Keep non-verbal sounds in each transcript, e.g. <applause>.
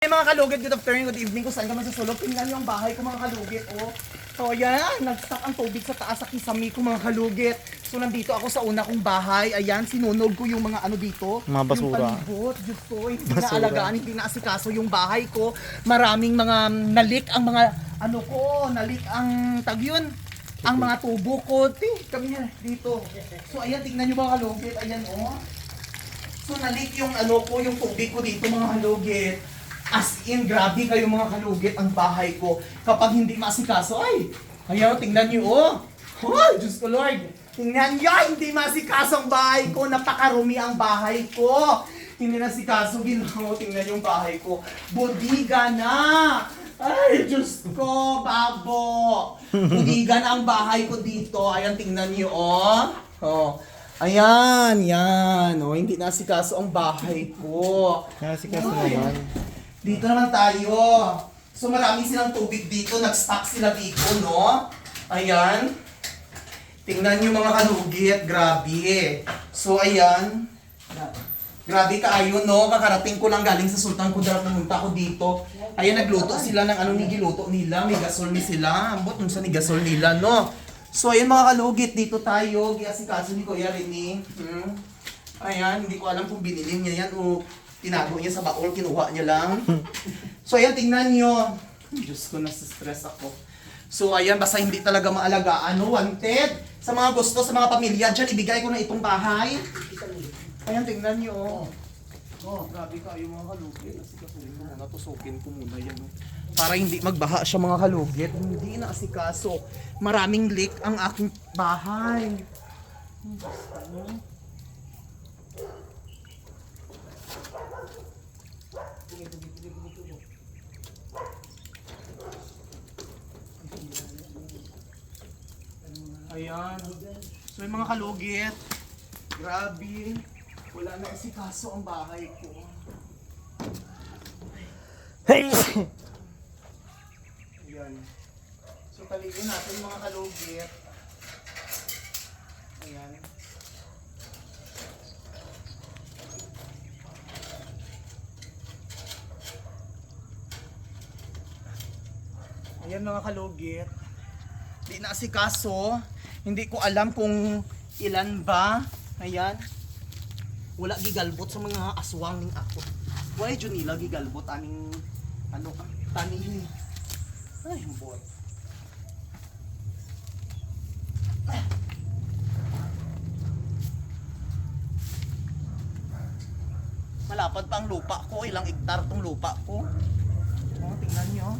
Hey mga kalugit, good afternoon, good evening kung saan ka man sa sulok. Tingnan niyo ang bahay ko mga kalugit, oh. So yan, nag-stock ang tubig sa taas sa kisami ko mga kalugit. So nandito ako sa una kong bahay. Ayan, sinunog ko yung mga ano dito. Mga basura. Yung palibot, Diyos ko, hindi Basura. na alagaan, hindi na asikaso yung bahay ko. Maraming mga nalik ang mga ano ko, nalik ang tag yun. Ang mga tubo ko. Ting, kami yan, dito. So ayan, tingnan niyo mga kalugit. Ayan, oh. So nalik yung ano ko, yung tubig ko dito mga kalugit. As in, grabe kayo mga kalugit ang bahay ko. Kapag hindi masikaso, ay, ayaw, tingnan niyo, oh. Ay, Diyos ko Lord. Tingnan niyo, hindi masikaso ang bahay ko. Napakarumi ang bahay ko. Hindi nasikaso, ginawa, tingnan yung bahay ko. Bodiga na. Ay, Diyos ko, babo. Bodiga na ang bahay ko dito. Ayan, tingnan niyo, oh. Oh. Ayan, yan. Oh, hindi nasikaso ang bahay ko. Nakasikas Ay. naman. Dito naman tayo. So marami silang tubig dito. Nag-stock sila dito, no? Ayan. Tingnan nyo mga kalugit. Grabe. So ayan. Grabe kaayo, no? Kakarating ko lang galing sa Sultan Kudarat. Pumunta ako dito. Ayan, nagluto sila ng ano ni giluto nila. May gasol ni sila. Ambot nung sa ni gasol nila, no? So ayan mga kalugit. Dito tayo. Giasikaso ni Kuya Rene. Hmm. Ayan, hindi ko alam kung binili niya yan o tinago niya sa baol, kinuha niya lang. so ayan, tingnan niyo. Diyos ko, nasa-stress ako. So ayan, basta hindi talaga maalagaan, no? Wanted. Sa mga gusto, sa mga pamilya, dyan, ibigay ko na itong bahay. Ayan, tingnan niyo, oh. Oh, grabe ka, yung mga kalugit. Asikasuhin ko muna, tusukin ko muna yan. oh. Para hindi magbaha siya mga kalugit. Hindi na asikaso. Maraming leak ang aking bahay. Basta, no? Ayan. So yung mga kalugit, grabe, wala na isikaso ang bahay ko. Hey! Ayan. So taligin natin mga kalugit. Ayan. Ayan mga kalugit. Di na asikaso. Hindi ko alam kung ilan ba. Ayan. Wala gigalbot sa mga aswang ning ako. Why dyan nila gigalbot aning ano tanin Ay, boy. Malapad pa ang lupa ko. Ilang hektar tong lupa ko. Oh, tingnan nyo.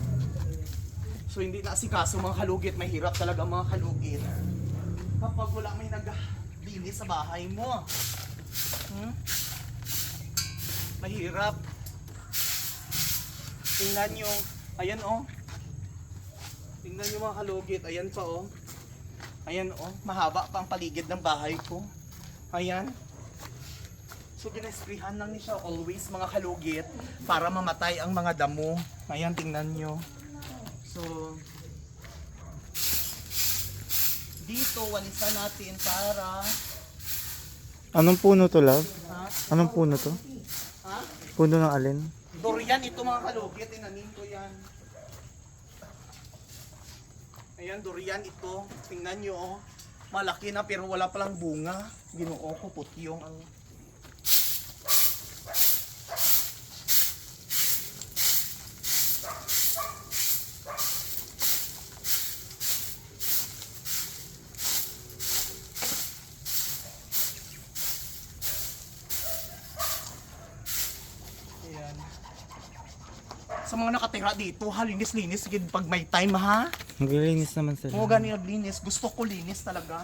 So hindi na asikaso mga kalugit. Mahirap talaga mga kalugit. Kapag wala may naglinis sa bahay mo. Hmm? Mahirap. Tingnan nyo. Ayan oh. Tingnan nyo mga kalugit. Ayan pa oh. Ayan oh. Mahaba pa ang paligid ng bahay ko. Ayan. So ginasprihan lang ni siya always mga kalugit para mamatay ang mga damo. Ayan, tingnan nyo. So, dito, walisan natin para, Anong puno to, love? ha? Anong puno to? Ha? Puno ng alin? Durian ito mga kalugit, tinanim ko yan. Ayan, durian ito. Tingnan nyo, oh. Malaki na pero wala palang bunga. Ginoo ko, puti yung ang... Ayan. Sa mga nakatira dito, ha, linis-linis gid pag may time ha. Maglilinis naman sila. Oo, gani linis. Gusto ko linis talaga.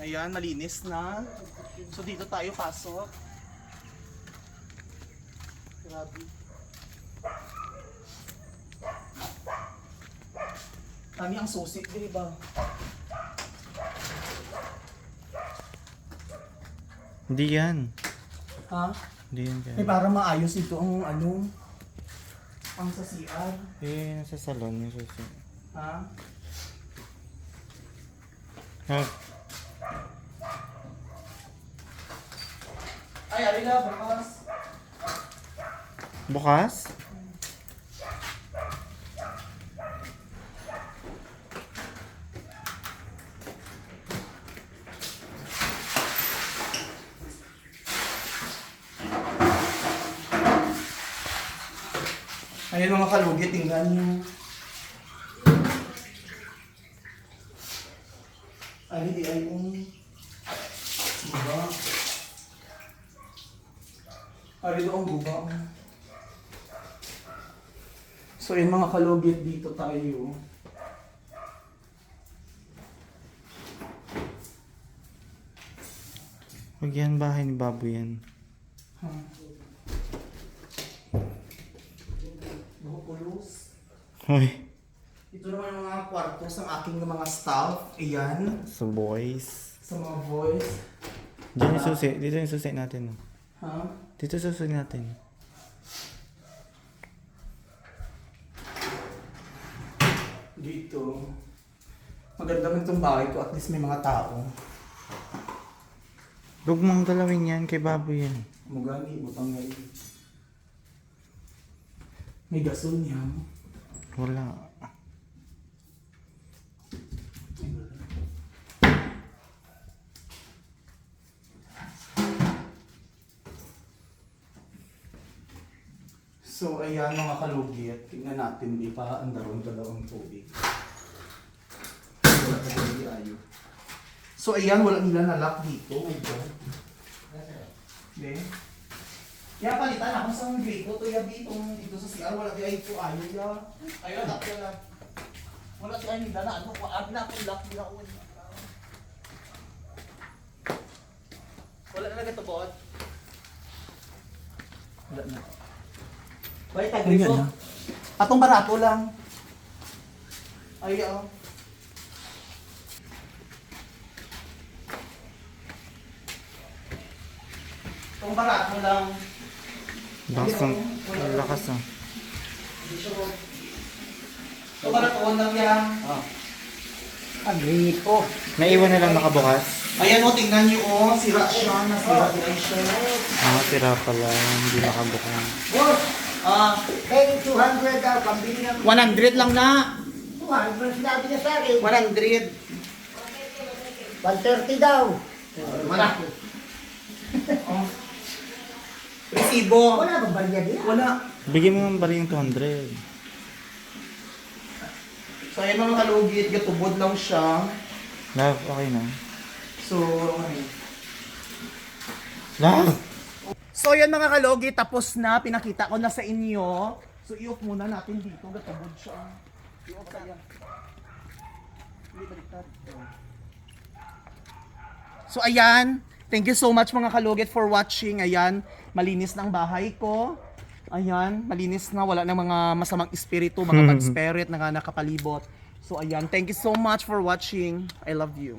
Ayan, malinis na. So dito tayo pasok. Grabe. Kami ang susi, di ba? Hindi yan. Ha? Hindi yan Eh, kaya. para maayos ito ang ano, ang sa CR. Eh, nasa salon yung susi. Ha? Ha? Ay, alila, bakas. Bukas? Ayan mga kalugi, tingnan nyo. Ay, hindi ay yung... Guba. Ay, ito ang guba. So, yung mga kalugit dito tayo. Huwag yan bahay ni Baboy yan. Ha? Hoy, Ito naman ang mga kwartos ng aking mga staff. Ayan. sa boys. Sa mga voice. Diyan yung susi. Dito yung susi natin. oh. Ha? Dito susi natin. Dito. Maganda man itong bahay ko. At least may mga tao. Huwag mong galawin yan kay Baboy yan. Mugani, butang ngayon. May gasol niya. Wala. So, ayan mga kalugit. Tingnan natin, di pa andaron ka daw ang tubig. Wala ka hindi ayo. So, ayan, wala nila nalak dito. Oh, God. Di? Kaya palitan ako sa mga ko. Ito yabi itong dito sa CR. Wala di ay ito ayo ya. Ayun, lock ya lang. Wala si ay nila na. Ano, wag na akong lock nila. Wala na nagatubot. Wala na. Ayan dito. na. Atong barato lang. Ay, oh. Atong barato lang. Lakas ng... Lakas ah. Atong barato lang yan. Ang limit po. Naiwan na lang nakabukas. Ayan o, tingnan nyo o. Sira siya. Nasira din siya. Ah, sira pala. Hindi nakabukas. Boss, Ah, pwede 200 daw, pambili ng 100 lang na. 200 sinabi niya sa akin. 100. 130 daw. Wala. <laughs> Oh. Resibo. Wala bang balya niya? Wala. Bigyan mo ng bari yung 200. So, ayan mga kalugit. Gatubod lang siya. Love, okay na. So, ano Love! So yan mga kalogi, tapos na, pinakita ko na sa inyo. So i-off muna natin dito, gatubod siya. I-off. Hindi, baliktad. So ayan, thank you so much mga kalugit for watching. Ayan, malinis na ang bahay ko. Ayan, malinis na, wala na mga masamang espiritu, mga bad spirit na nakapalibot. So ayan, thank you so much for watching. I love you.